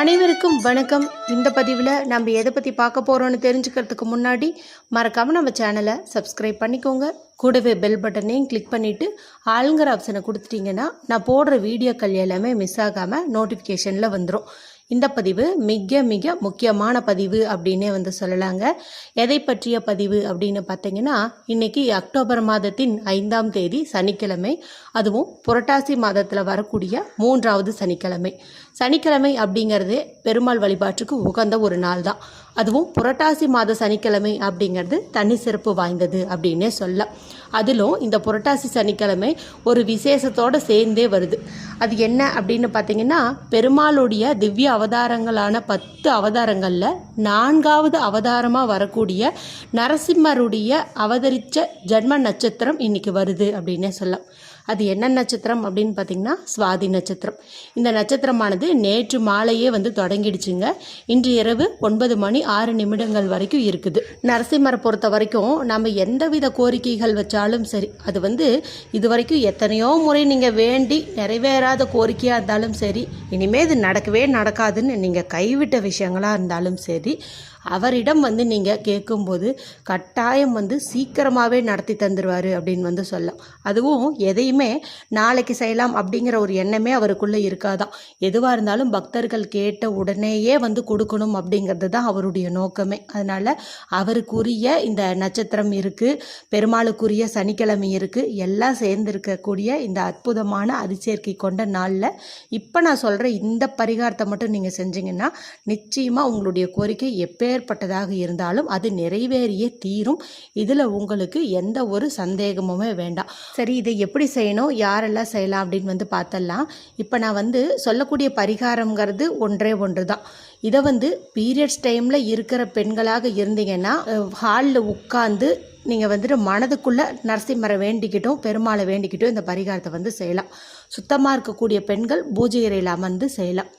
அனைவருக்கும் வணக்கம். இந்த பதிவில் நம்ம எதை பற்றி பார்க்க போகிறோன்னு தெரிஞ்சுக்கிறதுக்கு முன்னாடி மறக்காமல் நம்ம சேனலை சப்ஸ்கிரைப் பண்ணிக்கோங்க. கூடவே பெல் பட்டனையும் கிளிக் பண்ணிவிட்டு ஆளுங்கிற ஆப்ஷனை கொடுத்துட்டிங்கன்னா நான் போடுற வீடியோக்கள் எல்லாமே மிஸ் ஆகாமல் நோட்டிஃபிகேஷனில் வந்துடும் இந்த பதிவு மிக மிக முக்கியமான பதிவு அப்படின்னே வந்து சொல்லலாங்க. எதை பற்றிய பதிவு அப்படின்னு பார்த்தீங்கன்னா இன்னைக்கு அக்டோபர் மாதத்தின் ஐந்தாம் தேதி சனிக்கிழமை அதுவும் புரட்டாசி மாதத்தில் வரக்கூடிய மூன்றாவது சனிக்கிழமை. சனிக்கிழமை அப்படிங்கிறது பெருமாள் வழிபாட்டுக்கு உகந்த ஒரு நாள் தான் அதுவும் புரட்டாசி மாத சனிக்கிழமை அப்படிங்கிறது தனி சிறப்பு வாய்ந்தது அப்படின்னே சொல்லலாம் அதிலும் இந்த புரட்டாசி சனிக்கிழமை ஒரு விசேஷத்தோடு சேர்ந்தே வருது. அது என்ன அப்படின்னு பார்த்தீங்கன்னா பெருமாளுடைய திவ்ய அவதாரங்களான பத்து அவதாரங்களில் நான்காவது அவதாரமாக வரக்கூடிய நரசிம்மருடைய அவதரித்த ஜென்ம நட்சத்திரம் இன்னைக்கு வருது அப்படின்னே சொல்லலாம். அது என்ன நட்சத்திரம் அப்படின்னு பார்த்தீங்கன்னா சுவாதி நட்சத்திரம். இந்த நட்சத்திரமானது நேற்று மாலையே வந்து தொடங்கிடுச்சுங்க. இன்று இரவு ஒன்பது மணி ஆறு நிமிடங்கள் வரைக்கும் இருக்குது. நரசிம்மரை பொறுத்த வரைக்கும் நம்ம எந்தவித கோரிக்கைகள் வச்சாலும் சரி அது வந்து இது வரைக்கும் எத்தனையோ முறை நீங்கள் வேண்டி நிறைவேறாத கோரிக்கையாக இருந்தாலும் சரி இனிமேல் இது நடக்கவே நடக்காதுன்னு நீங்கள் கைவிட்ட விஷயங்களாக இருந்தாலும் சரி அவரிடம் வந்து நீங்கள் கேட்கும்போது கட்டாயம் வந்து சீக்கிரமாகவே நடத்தி தந்துடுவார் அப்படின்னு வந்து சொல்லலாம். அதுவும் எதையுமே நாளைக்கு செய்யலாம் அப்படிங்கிற ஒரு எண்ணமே அவருக்குள்ளே இருக்காதான். எதுவாக இருந்தாலும் பக்தர்கள் கேட்ட உடனேயே வந்து கொடுக்கணும் அப்படிங்கிறது தான் அவருடைய நோக்கமே. அதனால் அவருக்குரிய இந்த நட்சத்திரம் இருக்குது பெருமாளுக்குரிய சனிக்கிழமை இருக்குது எல்லாம் சேர்ந்துருக்கக்கூடிய இந்த அற்புதமான அதிசேர்க்கை கொண்ட நாளில் இப்போ நான் சொல்கிற இந்த பரிகாரத்தை மட்டும் நீங்கள் செஞ்சீங்கன்னா நிச்சயமாக உங்களுடைய கோரிக்கை எப்பேற்பட்டதாக இருந்தாலும் அது நிறைவேறிய தீரும். இதில் உங்களுக்கு எந்த ஒரு சந்தேகமுமே வேண்டாம். சரி இதை எப்படி செய்யணும்? யாரெல்லாம் செய்யலாம் அப்படின்னு வந்து பார்த்தலாம். இப்போ நான் வந்து சொல்லக்கூடிய பரிகாரங்கிறது ஒன்றே ஒன்று தான் இதை வந்து பீரியட்ஸ் டைமில் இருக்கிற பெண்களாக இருந்தீங்கன்னா ஹாலில் உட்காந்து நீங்கள் வந்துட்டு மனதுக்குள்ளே நரசிம்மரை வேண்டிக்கிட்டும் பெருமாளை வேண்டிக்கிட்டும் இந்த பரிகாரத்தை வந்து செய்யலாம். சுத்தமாக இருக்கக்கூடிய பெண்கள் பூஜை அறையில் அமர்ந்து செய்யலாம்.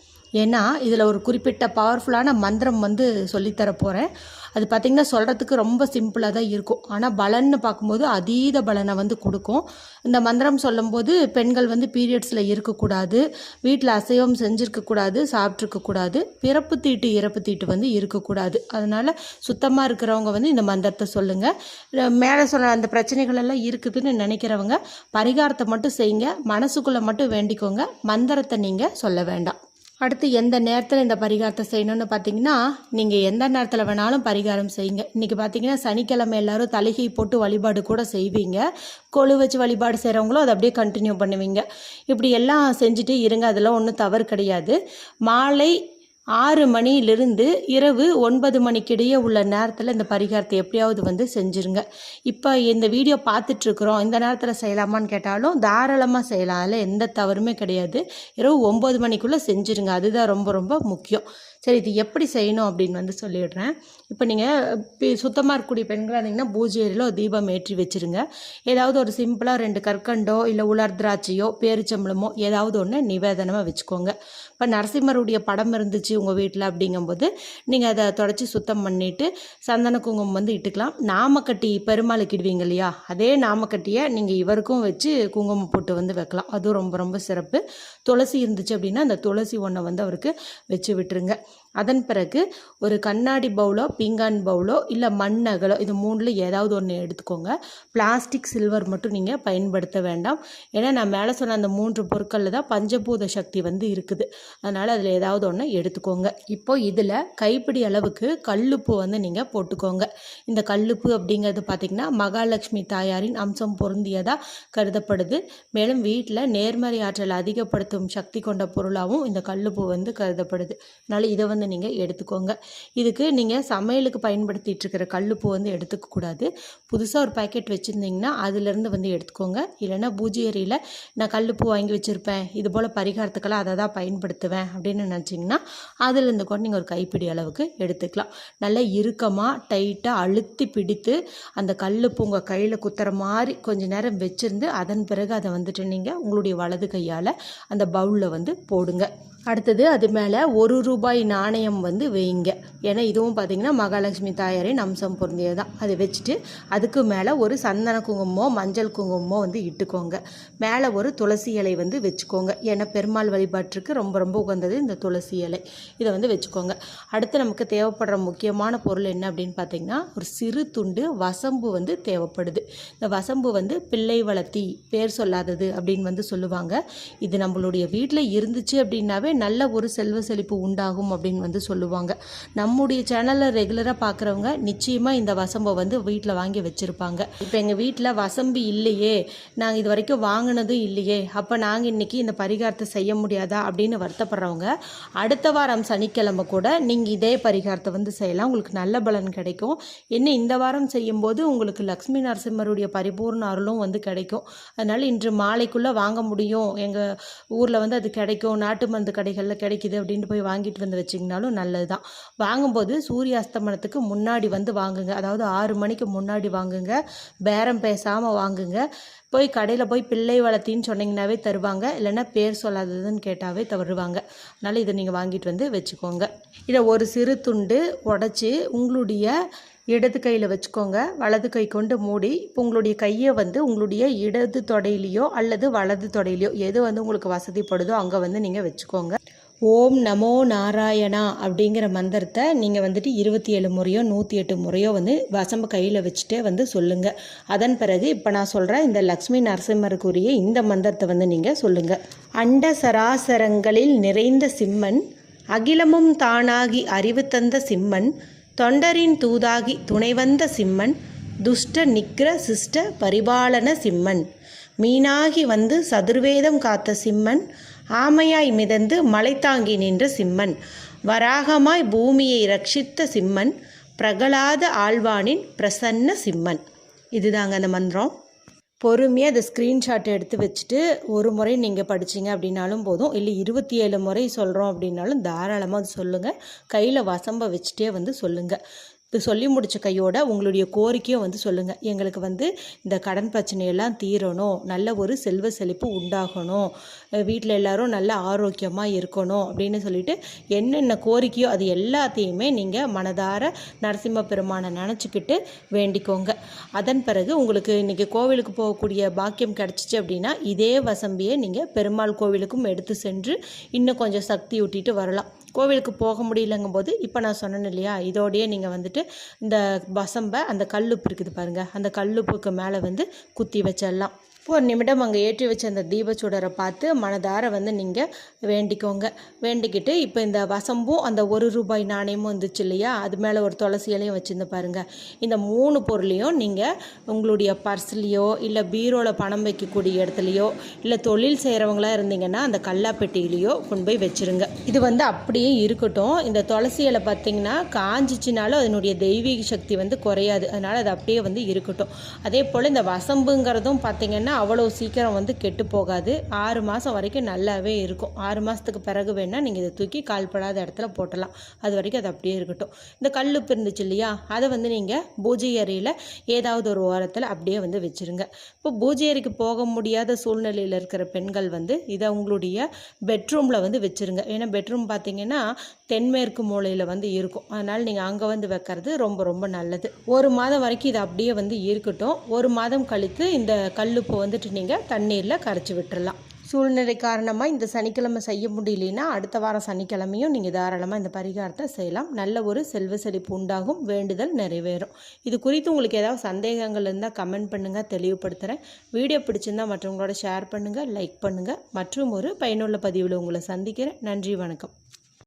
ஏன்னா இதில் ஒரு குறிப்பிட்ட பவர்ஃபுல்லான மந்திரம் வந்து சொல்லித்தர போகிறேன் அது பார்த்திங்கன்னா சொல்கிறதுக்கு ரொம்ப சிம்பிளாக தான் இருக்கும். ஆனால் பலன்னு பார்க்கும்போது அதீத பலனை வந்து கொடுக்கும். இந்த மந்திரம் சொல்லும்போது பெண்கள் வந்து பீரியட்ஸில் இருக்கக்கூடாது. வீட்டில் அசைவம் செஞ்சுருக்கக்கூடாது சாப்பிட்ருக்கக்கூடாது பிறப்பு தீட்டு இறப்பு தீட்டு வந்து இருக்கக்கூடாது. அதனால் சுத்தமாக இருக்கிறவங்க வந்து இந்த மந்திரத்தை சொல்லுங்கள் மேலே சொன்ன அந்த பிரச்சனைகள் எல்லாம் இருக்குதுன்னு நினைக்கிறவங்க பரிகாரத்தை மட்டும் செய்யுங்க. மனசுக்குள்ளே மட்டும் வேண்டிக்கோங்க. மந்திரத்தை நீங்கள் சொல்ல வேண்டாம். அடுத்து எந்த நேரத்தில் இந்த பரிகாரத்தை செய்யணும்னு பார்த்தீங்கன்னா நீங்கள் எந்த நேரத்தில் வேணாலும் பரிகாரம் செய்யுங்க. இன்றைக்கி பார்த்தீங்கன்னா சனிக்கிழமை எல்லாரும் தலைகை போட்டு வழிபாடு கூட செய்வீங்க. கொழு வச்சு வழிபாடு செய்கிறவங்களும் அதை அப்படியே கண்டினியூ பண்ணுவீங்க. இப்படி எல்லாம் செஞ்சுட்டு இருங்க அதெல்லாம் ஒன்றும் தவறு கிடையாது. மாலை ஆறு மணியிலிருந்து இரவு ஒன்பது மணிக்கிடையே உள்ள நேரத்தில் இந்த பரிகாரத்தை எப்படியாவது வந்து செஞ்சுருங்க. இப்போ இந்த வீடியோ பார்த்துட்ருக்குறோம். இந்த நேரத்தில் செய்யலாமான்னு கேட்டாலும் தாராளமாக செய்யலாம் அதில் எந்த தவறுமே கிடையாது. இரவு ஒம்பது மணிக்குள்ளே செஞ்சுருங்க. அதுதான் ரொம்ப ரொம்ப முக்கியம். சரி இது எப்படி செய்யணும் அப்படின்னு வந்து சொல்லிடுறேன். இப்போ நீங்கள் சுத்தமாக இருக்கக்கூடிய பெண்களாக இருந்தீங்கன்னா பூஜை ஒரு தீபம் ஏற்றி வச்சுருங்க. ஏதாவது ஒரு சிம்பிளாக ரெண்டு கற்கண்டோ இல்லை உலர் திராட்சையோ பேரிச்சம்பளமோ ஏதாவது ஒன்று நிவேதனமாக வச்சுக்கோங்க. இப்போ நரசிம்மருடைய படம் இருந்துச்சு உங்கள் வீட்டில் அப்படிங்கும்போது நீங்கள் அதை தொடச்சி சுத்தம் பண்ணிவிட்டு சந்தன குங்குமம் வந்து இட்டுக்கலாம். நாமக்கட்டி பெருமாளுக்கு இடுவீங்க இல்லையா? அதே நாமக்கட்டியை நீங்கள் இவருக்கும் வச்சு குங்குமம் போட்டு வந்து வைக்கலாம். அதுவும் ரொம்ப ரொம்ப சிறப்பு. துளசி இருந்துச்சு அப்படின்னா அந்த துளசி ஒன்றை வந்து அவருக்கு வச்சு விட்டுருங்க. அதன் பிறகு ஒரு கண்ணாடி பவுலோ பீங்கான் பவுலோ இல்லை மண்ணகலோ இது மூணில் ஏதாவது ஒன்று எடுத்துக்கோங்க. பிளாஸ்டிக் சில்வர் மட்டும் நீங்கள் பயன்படுத்த வேண்டாம். ஏன்னா நான் மேலே சொன்ன அந்த மூன்று பொருட்களில் தான் பஞ்சபூத சக்தி வந்து இருக்குது. அதனால் அதில் ஏதாவது ஒன்று எடுத்துக்கோங்க. இப்போ இதில் கைப்பிடி அளவுக்கு கல்லுப்பு வந்து நீங்கள் போட்டுக்கோங்க. இந்த கல்லுப்பு அப்படிங்கிறது பார்த்திங்கன்னா மகாலட்சுமி தாயாரின் அம்சம் பொருந்தியதாக கருதப்படுது. மேலும் வீட்டில் நேர்மறை ஆற்றல் அதிகப்படுத்தும் சக்தி கொண்ட பொருளாகவும் இந்த கல்லுப்பு வந்து கருதப்படுது. அதனால் இதை வந்து நீங்கள் எடுத்துக்கோங்க. இதுக்கு நீங்கள் சமையலுக்கு பயன்படுத்திகிட்டு இருக்கிற கல்லுப்பு வந்து எடுத்துக்கக்கூடாது புதுசாக ஒரு பேக்கெட் வச்சுருந்தீங்கன்னா அதுலேருந்து வந்து எடுத்துக்கோங்க. இல்லைன்னா பூஜை ஏரியில் நான் கல்லுப்பு வாங்கி வச்சுருப்பேன். இது போல் பரிகாரத்துக்கெல்லாம் அதை தான் பயன்படுத்துவேன் அப்படின்னு நினச்சிங்கன்னா அதுலேருந்து கூட நீங்கள் ஒரு கைப்பிடி அளவுக்கு எடுத்துக்கலாம். நல்லா இறுக்கமாக டைட்டாக அழுத்தி பிடித்து அந்த கல்லுப்பு உங்கள் கையில் குத்துற மாதிரி கொஞ்சம் நேரம் வச்சுருந்து அதன் பிறகு அதை வந்துட்டு நீங்கள் உங்களுடைய வலது கையால் அந்த பவுலில் வந்து போடுங்க. அடுத்தது அது மேலே ஒரு ரூபாய் நாணயம் வந்து வைங்க. ஏன்னா இதுவும் பார்த்தீங்கன்னா மகாலட்சுமி தாயாரின் அம்சம் பொருந்தியது தான் அதை வச்சுட்டு அதுக்கு மேலே ஒரு சந்தன குங்குமமோ மஞ்சள் குங்குமமோ வந்து இட்டுக்கோங்க. மேலே ஒரு துளசி இலை வந்து வச்சுக்கோங்க. ஏன்னா பெருமாள் வழிபாட்டுக்கு ரொம்ப ரொம்ப உகந்தது இந்த துளசி இலை. இதை வந்து வச்சுக்கோங்க. அடுத்து நமக்கு தேவைப்படுற முக்கியமான பொருள் என்ன அப்படின்னு பார்த்தீங்கன்னா ஒரு சிறு துண்டு வசம்பு வந்து தேவைப்படுது. இந்த வசம்பு வந்து பிள்ளை வளர்த்தி பேர் சொல்லாதது அப்படின்னு வந்து சொல்லுவாங்க. இது நம்மளுடைய வீட்டில் இருந்துச்சு அப்படின்னாவே நல்ல ஒரு செல்வ செழிப்பு உண்டாகும் அப்படின்னு வந்து சொல்லுவாங்க. நம்முடைய சேனலில் ரெகுலராக பார்க்குறவங்க நிச்சயமாக இந்த வசம்பை வந்து வீட்டில் வாங்கி வச்சுருப்பாங்க. இப்போ எங்கள் வீட்டில் வசம்பு இல்லையே நாங்கள் இது வரைக்கும் வாங்கினதும் இல்லையே அப்போ நாங்கள் இன்றைக்கி இந்த பரிகாரத்தை செய்ய முடியாதா அப்படின்னு வருத்தப்படுறவங்க அடுத்த வாரம் சனிக்கிழமை கூட நீங்கள் இதே பரிகாரத்தை வந்து செய்யலாம். உங்களுக்கு நல்ல பலன் கிடைக்கும். என்ன இந்த வாரம் செய்யும்போது உங்களுக்கு லக்ஷ்மி நரசிம்மருடைய பரிபூர்ண அருளும் வந்து கிடைக்கும். அதனால் இன்று மாலைக்குள்ளே வாங்க முடியும். எங்கள் ஊரில் வந்து அது கிடைக்கும். நாட்டு மருந்து கடைகளில் கிடைக்குது அப்படின்ட்டு போய் வாங்கிட்டு வந்து வச்சிங்கனாலும் நல்லது தான் வாங்கும்போது சூரிய அஸ்தமனத்துக்கு முன்னாடி வந்து வாங்குங்க. அதாவது ஆறு மணிக்கு முன்னாடி வாங்குங்க. பேரம் பேசாமல் வாங்குங்க. போய் கடையில் போய் பிள்ளை வளர்த்தின்னு சொன்னீங்கன்னாவே தருவாங்க. இல்லைன்னா பேர் சொல்லாததுன்னு கேட்டாவே தருவாங்க. அதனால் இதை நீங்கள் வாங்கிட்டு வந்து வச்சுக்கோங்க. இதை ஒரு சிறு துண்டு உடச்சி உங்களுடைய இடது கையில் வச்சுக்கோங்க. வலது கை கொண்டு மூடி இப்போ உங்களுடைய கையை வந்து உங்களுடைய இடது தொடையிலையோ அல்லது வலது தொடையிலையோ எது வந்து உங்களுக்கு வசதிப்படுதோ அங்கே வந்து நீங்கள் வச்சுக்கோங்க. ஓம் நமோ நாராயணா அப்படிங்கிற மந்திரத்தை நீங்கள் வந்துட்டு இருபத்தி ஏழு முறையோ நூற்றி எட்டு முறையோ வந்து வசம்பு கையில் வச்சுட்டே வந்து சொல்லுங்கள் அதன் பிறகு இப்போ நான் சொல்கிறேன் இந்த லக்ஷ்மி நரசிம்மருக்குரிய இந்த மந்திரத்தை வந்து நீங்கள் சொல்லுங்கள் அண்ட சராசரங்களில் நிறைந்த சிம்மன் அகிலமும் தானாகி அறிவு தந்த சிம்மன் தொண்டரின் தூதாகி துணைவந்த சிம்மன் துஷ்ட நிக்ர சிஷ்ட பரிபாலன சிம்மன். மீனாகி வந்து சதுர்வேதம் காத்த சிம்மன் ஆமையாய் மிதந்து மலை தாங்கி நின்ற சிம்மன். வராகமாய் பூமியை ரட்சித்த சிம்மன் பிரகலாத ஆழ்வானின் பிரசன்ன சிம்மன். இதுதாங்க அந்த மந்திரம். பொறுமையாக அதை ஸ்க்ரீன்ஷாட் எடுத்து வச்சுட்டு ஒரு முறை நீங்கள் படிச்சீங்க அப்படின்னாலும் போதும். இல்லை இருபத்தி ஏழு முறை சொல்கிறோம் அப்படின்னாலும் தாராளமாக அது சொல்லுங்கள் கையில் வசம்ப வச்சுட்டே வந்து சொல்லுங்கள் இது சொல்லி முடித்த கையோட உங்களுடைய கோரிக்கையும் வந்து சொல்லுங்கள் எங்களுக்கு வந்து இந்த கடன் பிரச்சனையெல்லாம் தீரணும். நல்ல ஒரு செல்வ செழிப்பு உண்டாகணும். வீட்டில் எல்லாரும் நல்ல ஆரோக்கியமாக இருக்கணும் அப்படின்னு சொல்லிட்டு என்னென்ன கோரிக்கையோ அது எல்லாத்தையுமே நீங்கள் மனதார நரசிம்ம பெருமானை நினச்சிக்கிட்டு வேண்டிக்கோங்க. அதன் பிறகு உங்களுக்கு இன்றைக்கி கோவிலுக்கு போகக்கூடிய பாக்கியம் கிடச்சிச்சு அப்படின்னா இதே வசம்பியை நீங்கள் பெருமாள் கோவிலுக்கும் எடுத்து சென்று இன்னும் கொஞ்சம் சக்தி ஊட்டிட்டு வரலாம். கோவிலுக்கு போக முடியலங்கும் போது இப்போ நான் சொன்னேன் இல்லையா? இதோடையே நீங்கள் வந்துட்டு இந்த வசம்பை அந்த கல்லுப்பு இருக்குது பாருங்கள் அந்த கல்லுப்புக்கு மேலே வந்து குத்தி வச்சிடலாம். ஒரு நிமிடம் அங்கே ஏற்றி வச்ச அந்த தீபச்சுடரை பார்த்து மனதார வந்து நீங்கள் வேண்டிக்கோங்க. வேண்டிக்கிட்டு இப்போ இந்த வசம்பும் அந்த ஒரு ரூபாய் நாணயமும் வந்துச்சு இல்லையா? அது மேலே ஒரு துளசி இலையும் வச்சுருந்து பாருங்கள் இந்த மூணு பொருளையும் நீங்கள் உங்களுடைய பர்ஸ்லேயோ இல்லை பீரோவில் பணம் வைக்கக்கூடிய இடத்துலையோ இல்லை தொழில் செய்கிறவங்களா இருந்தீங்கன்னா அந்த கல்லாப்பெட்டியிலையோ கொண்டு போய் வச்சுருங்க. இது வந்து அப்படியே இருக்கட்டும். இந்த துளசி இலை பார்த்தீங்கன்னா காஞ்சிச்சினாலும் அதனுடைய தெய்வீக சக்தி வந்து குறையாது. அதனால் அது அப்படியே வந்து இருக்கட்டும். அதே போல் இந்த வசம்புங்கிறதும் பார்த்திங்கன்னா அவ்வளோ சீக்கிரம் வந்து கெட்டு போகாது. ஆறு மாதம் வரைக்கும் நல்லாவே இருக்கும். ஆறு மாதத்துக்கு பிறகு வேணால் நீங்கள் இதை தூக்கி கால்படாத இடத்துல போட்டலாம் அது வரைக்கும் அது அப்படியே இருக்கட்டும். இந்த கல்லுப்பு இருந்துச்சு இல்லையா? அதை வந்து நீங்கள் பூஜை அறையில் ஏதாவது ஒரு ஓரத்தில் அப்படியே வந்து வச்சுருங்க. இப்போ பூஜை அறைக்கு போக முடியாத சூழ்நிலையில் இருக்கிற பெண்கள் வந்து இதை உங்களுடைய பெட்ரூமில் வந்து வச்சுருங்க. ஏன்னா பெட்ரூம் பார்த்தீங்கன்னா தென்மேற்கு மூலையில் வந்து இருக்கும். அதனால் நீங்கள் அங்கே வந்து வைக்கிறது ரொம்ப ரொம்ப நல்லது. ஒரு மாதம் வரைக்கும் இது அப்படியே வந்து இருக்கட்டும். ஒரு மாதம் கழித்து இந்த கல்லுப்பு வந்துட்டு நீங்கள் தண்ணீரில் கரைச்சி விட்டுடலாம் சூழ்நிலை காரணமாக இந்த சனிக்கிழமை செய்ய முடியலனா அடுத்த வாரம் சனிக்கிழமையும் நீங்கள் தாராளமாக இந்த பரிகாரத்தை செய்யலாம். நல்ல ஒரு செல்வ செழிப்பு உண்டாகும். வேண்டுதல் நிறைவேறும். இது குறித்து உங்களுக்கு ஏதாவது சந்தேகங்கள் இருந்தால் கமெண்ட் பண்ணுங்கள் தெளிவுபடுத்துகிறேன் வீடியோ பிடிச்சிருந்தால் மற்றவங்களோட ஷேர் பண்ணுங்கள் லைக் பண்ணுங்கள் மற்றும் ஒரு பயனுள்ள பதிவில் உங்களை சந்திக்கிறேன். நன்றி வணக்கம்.